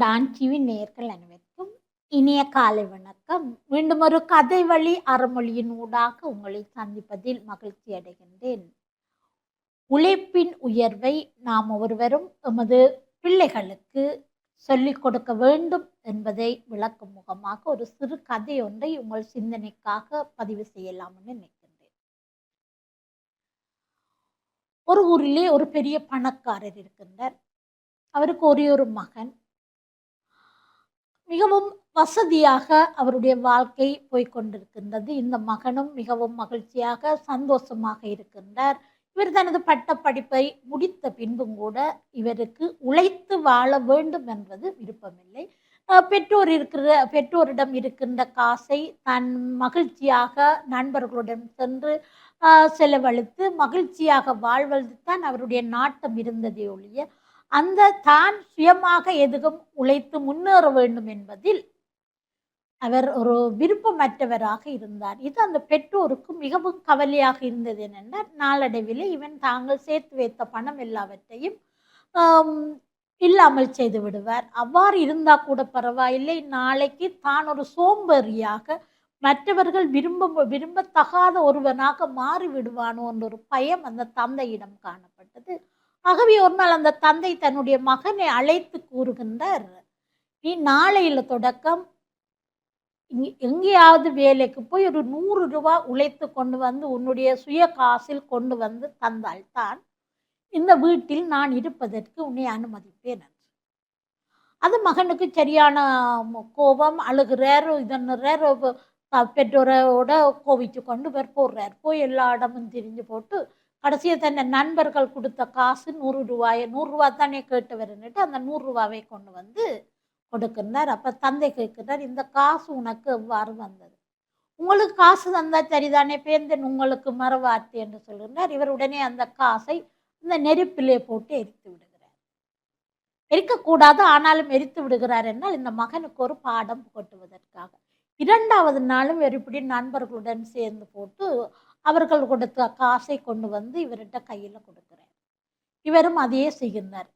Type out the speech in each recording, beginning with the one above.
Don TV நேர்கள் அனைவருக்கும் இனிய காலை வணக்கம். மீண்டும் ஒரு கதை வழி அறமொழியின் ஊடாக உங்களை சந்திப்பதில் மகிழ்ச்சி அடைகின்றேன். உழைப்பின் உயர்வை நாம் ஒருவரும் எமது பிள்ளைகளுக்கு சொல்லிக் கொடுக்க வேண்டும் என்பதை விளக்கும் முகமாக ஒரு சிறு கதை ஒன்றை உங்கள் சிந்தனைக்காக பதிவு செய்யலாம்னு நினைக்கின்றேன். ஒரு ஊரிலே ஒரு பெரிய பணக்காரர் இருக்கின்றார். அவருக்கு ஒரே ஒரு மகன். மிகவும் வசதியாக அவருடைய வாழ்க்கை போய்கொண்டிருக்கின்றது இந்த மகனும் மிகவும் மகிழ்ச்சியாக சந்தோஷமாக இருக்கின்றார். இவர் தனது பட்ட படிப்பை முடித்த பின்பும் கூட இவருக்கு உழைத்து வாழ வேண்டும் என்பது விருப்பமில்லை. பெற்றோர் இருக்கிற பெற்றோரிடம் இருக்கின்ற காசை தன் மகிழ்ச்சியாக நண்பர்களுடன் சென்று செலவழித்து மகிழ்ச்சியாக வாழ்வது தான் அவருடைய நாட்டம் இருந்ததே ஒழிய அந்த தான் சுயமாக எதுவும் உழைத்து முன்னேற வேண்டும் என்பதில் அவர் ஒரு விருப்பமற்றவராக இருந்தார். இது அந்த பெற்றோருக்கு மிகவும் கவலையாக இருந்தது என்னென்றால் நாளடைவில் இவன் தாங்கள் சேர்த்து வைத்த பணம் எல்லாவற்றையும் இல்லாமல் செய்து விடுவார். அவ்வாறு இருந்தால் கூட பரவாயில்லை. நாளைக்கு தான் ஒரு சோம்பேறியாக மற்றவர்கள் விரும்ப விரும்பத்தகாத ஒருவனாக மாறிவிடுவானோ என்ற ஒரு பயம் அந்த தந்தையிடம் காணப்பட்டது. ஆகவே ஒரு நாள் அந்த தந்தை தன்னுடைய மகனை அழைத்து கூறுகின்றார். நீ நாளையில தொடக்கம். எங்கேயாவது வேலைக்கு போய் ஒரு நூறு ரூபா உழைத்து கொண்டு வந்து உன்னுடைய சுய காசில் கொண்டு வந்து தந்தால்தான் இந்த வீட்டில் நான் இருப்பதற்கு உன்னை அனுமதிப்பேன் என்று. அது மகனுக்கு சரியான கோபம் அழுகிறார் இதன்னுறார் பெற்றோரோட கோவிச்சு கொண்டு பேர் போடுறார். போய் எல்லா இடமும் திரிஞ்சு போட்டு கடைசியாக தன்னை நண்பர்கள் கொடுத்த காசு நூறு ரூபாயை நூறுரூவா தானே கேட்டவர்னுட்டு அந்த நூறுரூவாவை கொண்டு வந்து கொடுக்கின்றார். அப்போ தந்தை கேட்கிறார் இந்த காசு உனக்கு எவ்வாறு வந்தது? உங்களுக்கு காசு தந்தால் சரிதானே பேர்ந்தன் உங்களுக்கு மறவார்த்தி என்று சொல்கின்றார். இவர் உடனே அந்த காசை இந்த நெருப்பிலே போட்டு எரித்து விடுகிறார். எரிக்கக்கூடாது ஆனாலும் எரித்து விடுகிறார் என்றால் இந்த மகனுக்கு ஒரு பாடம் கொட்டுவதற்காக இரண்டாவது நாளும் இவர் இப்படி நண்பர்களுடன் சேர்ந்து போட்டு அவர்கள் கொடுத்த காசை கொண்டு வந்து இவர்கிட்ட கையில் கொடுக்குறேன். இவரும் அதையே செய்கிறார்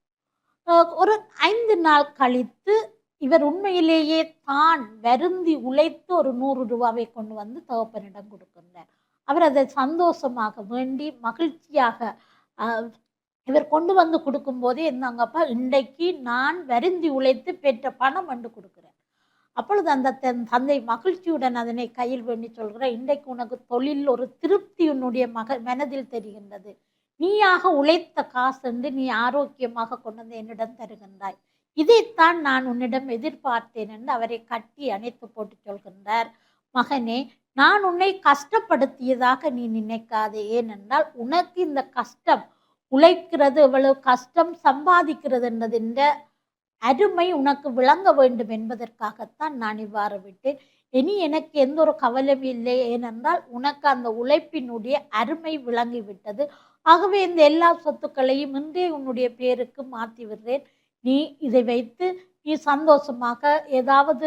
ஒரு ஐந்து நாள் கழித்து இவர் உண்மையிலேயே தான் வருந்தி உழைத்து ஒரு நூறு ரூபாவை கொண்டு வந்து தகப்பனிடம் கொடுக்கின்றார். அவர் அதை சந்தோஷமாக வேண்டி மகிழ்ச்சியாக இவர் கொண்டு வந்து கொடுக்கும்போதே இருந்தாங்கப்பா இன்றைக்கு நான் வருந்தி உழைத்து பெற்ற பணம் வந்து கொடுக்குறேன். அப்பொழுது அந்த தன் தந்தை மகிழ்ச்சியுடன் அதனை கையில் வேண்டி சொல்கிற இன்றைக்கு உனக்கு தொழில் ஒரு திருப்தி உன்னுடைய மக மனதில் தெரிகின்றது. நீயாக உழைத்த காசு என்று நீ ஆரோக்கியமாக கொண்டு வந்து என்னிடம் தருகின்றாய். இதைத்தான் நான் உன்னிடம் எதிர்பார்த்தேன் என்று அவரை கட்டி அணைத்து போட்டு சொல்கின்றார். மகனே நான் உன்னை கஷ்டப்படுத்தியதாக நீ நினைக்காதே. ஏனென்றால் உனக்கு இந்த கஷ்டம் உழைக்கிறது எவ்வளவு கஷ்டம் சம்பாதிக்கிறது என்பதின்ற அருமை உனக்கு விளங்க வேண்டும் என்பதற்காகத்தான் நான் இவ்வாறு விட்டேன். இனி எனக்கு எந்த ஒரு கவலையும் இல்லை. ஏனென்றால் உனக்கு அந்த உழைப்பினுடைய அருமை விளங்கிவிட்டது. ஆகவே இந்த எல்லா சொத்துக்களையும் இன்றே உன்னுடைய பேருக்கு மாற்றி விடுறேன். நீ இதை வைத்து நீ சந்தோஷமாக ஏதாவது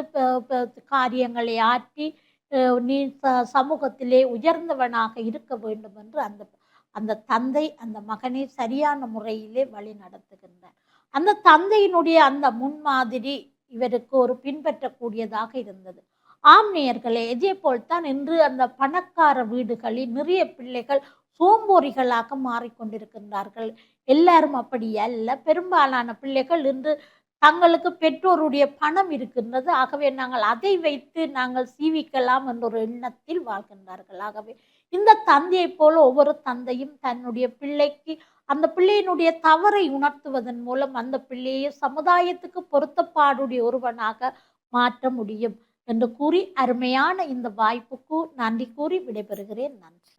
காரியங்களை ஆற்றி நீ ச- சமூகத்திலே உயர்ந்தவனாக இருக்க வேண்டும் என்று அந்த அந்த தந்தை அந்த மகனை சரியான முறையிலே வழி நடத்துகின்றார் அந்த தந்தையினுடைய அந்த முன்மாதிரி இவருக்கு ஒரு பின்பற்றக்கூடியதாக இருந்தது. ஆம்னியர்களே இதே இதே போல்தான் இன்று அந்த பணக்கார வீடுகளில் நிறைய பிள்ளைகள் சோம்போறிகளாக மாறிக்கொண்டிருக்கின்றார்கள். எல்லாரும் அப்படி அல்ல. பெரும்பாலான பிள்ளைகள் இன்று தங்களுக்கு பெற்றோருடைய பணம் இருக்கின்றது. ஆகவே நாங்கள் அதை வைத்து நாங்கள் சீவிக்கலாம் என்ற ஒரு எண்ணத்தில் வாழ்கின்றார்கள். ஆகவே இந்த தந்தையைப் போல ஒவ்வொரு தந்தையும் தன்னுடைய பிள்ளைக்கு அந்த பிள்ளையினுடைய தவறை உணர்த்துவதன் மூலம் அந்த பிள்ளையை சமுதாயத்துக்கு பொருத்தப்பாடுடைய ஒருவனாக மாற்ற முடியும் என்று கூறி அருமையான இந்த வாய்ப்புக்கு நன்றி கூறி விடைபெறுகிறேன். நன்றி.